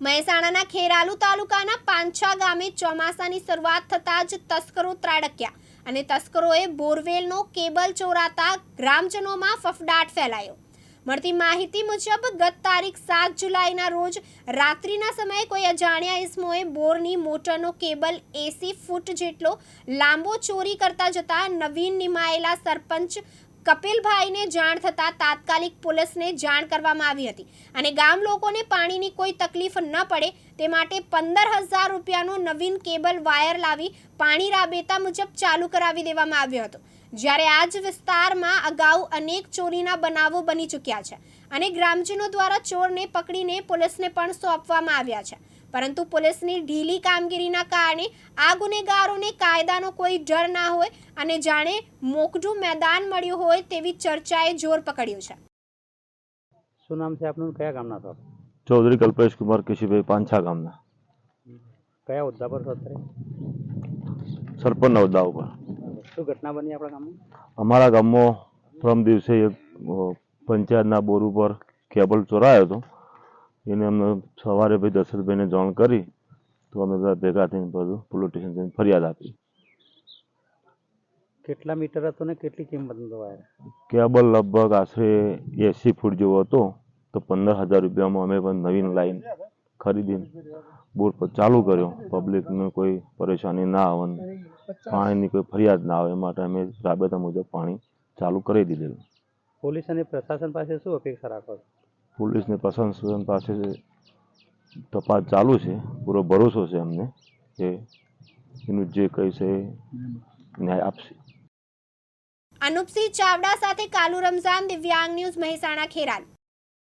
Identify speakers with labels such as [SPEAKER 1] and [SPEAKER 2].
[SPEAKER 1] મહેસાણાના ખેરાલુ તાલુકાના પાંછા ગામે ચોમાસાની શરૂઆત થતાં જ તસ્કરો ત્રાડક્યા અને તસ્કરોએ બોરવેલનો કેબલ ચોરાતા ગ્રામજનોમાં ફફડાટ ફેલાયો. મળતી માહિતી મુજબ, ગત તારીખ સાત જુલાઈના રોજ રાત્રિના સમયે કોઈ અજાણ્યા ઇસમોએ બોરની મોટરનો કેબલ એસી ફૂટ જેટલો લાંબો ચોરી કરતા જતા નવીન નિમાયેલા સરપંચ કપિલભાઈને જાણ થતાં તાત્કાલિક પોલીસને જાણ કરવામાં આવી હતી અને ગામ લોકોને પાણીની કોઈ તકલીફ ન પડે તે માટે પંદર હજાર રૂપિયાનો નવીન કેબલ વાયર લાવી પાણી રાબેતા મુજબ ચાલુ કરાવી દેવામાં આવ્યો હતો. જ્યારે આ જ વિસ્તારમાં અગાઉ અનેક ચોરીના બનાવો બની ચૂક્યા છે. અને ગ્રામજનો દ્વારા ચોરને પકડીને પોલીસને પણ સોંપવામાં આવ્યા છે. પરંતુ પોલીસની ઢીલી કામગીરીના કારણે આ ગુનેગારોને કાયદાનો કોઈ ડર ના હોય અને જાણે મોકઢું મેદાન મળ્યું હોય તેવી ચર્ચાએ જોર પકડ્યું છે.
[SPEAKER 2] શું નામ છે આપનું? કયા ગામના છો
[SPEAKER 3] ચૌધરી કલ્પેશ કુમાર કિશીભાઈ પાંછા ગામના.
[SPEAKER 2] કયા હોદ્દા પર છો અત્યારે?
[SPEAKER 3] સરપંચના હોદ્દા ઉપર.
[SPEAKER 2] શું ઘટના બની આપણા ગામમાં?
[SPEAKER 3] અમારા ગામમાં પ્રથમ દિવસે એક પંચાયતના બોર ઉપર કેબલ ચોરાયો હતો. એને અમને સવારે ભાઈ દશરથભાઈને જાણ કરી તો અમે બધા ભેગા થઈને બધું પોલીસ સ્ટેશન જઈને ફરિયાદ આપી.
[SPEAKER 2] કેટલા મીટર હતો ને કેટલી કિંમત વાયર?
[SPEAKER 3] કેબલ લગભગ આશરે એસી ફૂટ જેવો હતો તો પંદર હજાર રૂપિયામાં અમે પણ નવીન લાઈન ખરીદીને બોર પર ચાલુ કર્યો. પબ્લિકને કોઈ પરેશાની ના આવે પાણીની કોઈ ફરિયાદ ના આવે એ માટે અમે રાબેતા મુજબ પાણી ચાલુ કરી દીધેલું.
[SPEAKER 2] પોલીસ અને પ્રશાસન પાસે શું અપેક્ષા રાખો છો?
[SPEAKER 3] પોલીસને પ્રશાસન પાસે તપાસ ચાલુ છે. પૂરો ભરોસો છે અમને કે એનું જે કંઈ છે ન્યાય આપશે.
[SPEAKER 1] અનુપસિંહ ચાવડા સાથે કાલુ રમઝાન દિવ્યાંગ ન્યૂઝ મહેસાણા ખેરાલ.